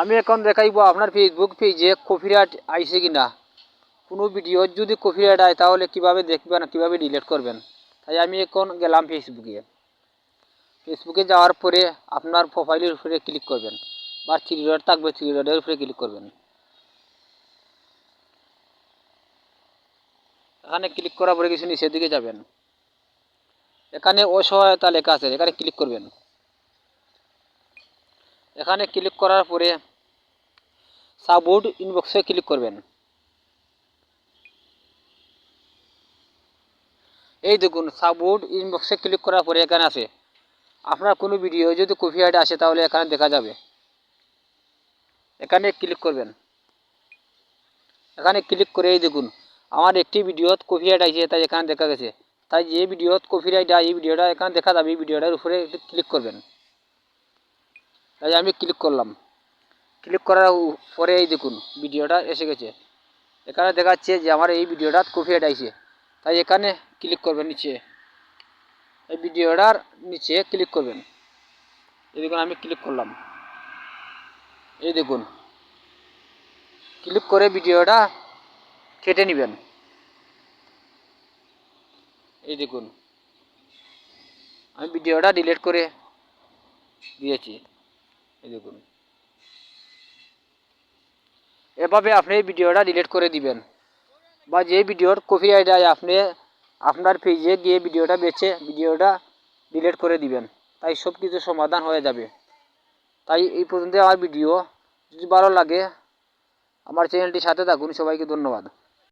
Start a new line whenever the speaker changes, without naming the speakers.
আমি এখন দেখাইব আপনার ফেসবুক পেজে কপিরাইট আইছে কিনা। কোনো ভিডিও যদি কপিরাইট আয়, তাহলে কীভাবে দেখবেন কীভাবে ডিলিট করবেন? তাই আমি এখন গেলাম ফেসবুকে ফেসবুকে যাওয়ার পরে আপনার প্রোফাইলের উপরে ক্লিক করবেন। বা থ্রি ডট থাকবে থ্রি ডটের উপরে ক্লিক করবেন। এখানে ক্লিক করার পরে কিছু নিচের দিকে যাবেন। এখানে অসহায়তা লেখা আছে, এখানে ক্লিক করবেন। এখানে ক্লিক করার পরে সাবউড ইনবক্সে ক্লিক করবেন। এই দেখুন সাবউড ইনবক্সে ক্লিক করার পরে এখানে আছে। আপনার কোনো ভিডিও যদি কপি কপিরাইট আসে, তাহলে এখানে দেখা যাবে। এখানে ক্লিক করবেন। এখানে ক্লিক করে এই দেখুন, আমার একটি ভিডিওত কপিরাইট আইছে তাই এখানে দেখা গেছে। তাই যে ভিডিওত কপিরাইট এই ভিডিওটা এখানে দেখা যাবে, এই ভিডিওটার উপরে ক্লিক করবেন। তাই আমি ক্লিক করলাম। ক্লিক করার পরে এই দেখুন, ভিডিওটা এসে গেছে। এখানে দেখাচ্ছে যে আমার এই ভিডিওটা কপিরাইট আইছে তাই এখানে ক্লিক করবেন নিচে। এই ভিডিওটার নিচে ক্লিক করবেন। এই দেখুন, আমি ক্লিক করলাম। এই দেখুন। ক্লিক করে ভিডিওটা কেটে নেবেন। এই দেখুন। আমি ভিডিওটা ডিলিট করে দিয়েছি। এই দেখুন। এভাবে আপনি এই ভিডিওটা ডিলিট করে দিবেন। বা যে ভিডিওর কপি আইডায় আপনি আপনার পেজে গিয়ে ভিডিওটা বেছে ভিডিওটা ডিলিট করে দিবেন। তাই সব কিছু সমাধান হয়ে যাবে। তাই এই পর্যন্ত আমার ভিডিও। যদি ভালো লাগে আমার চ্যানেলটির সাথে থাকুন। সবাইকে ধন্যবাদ।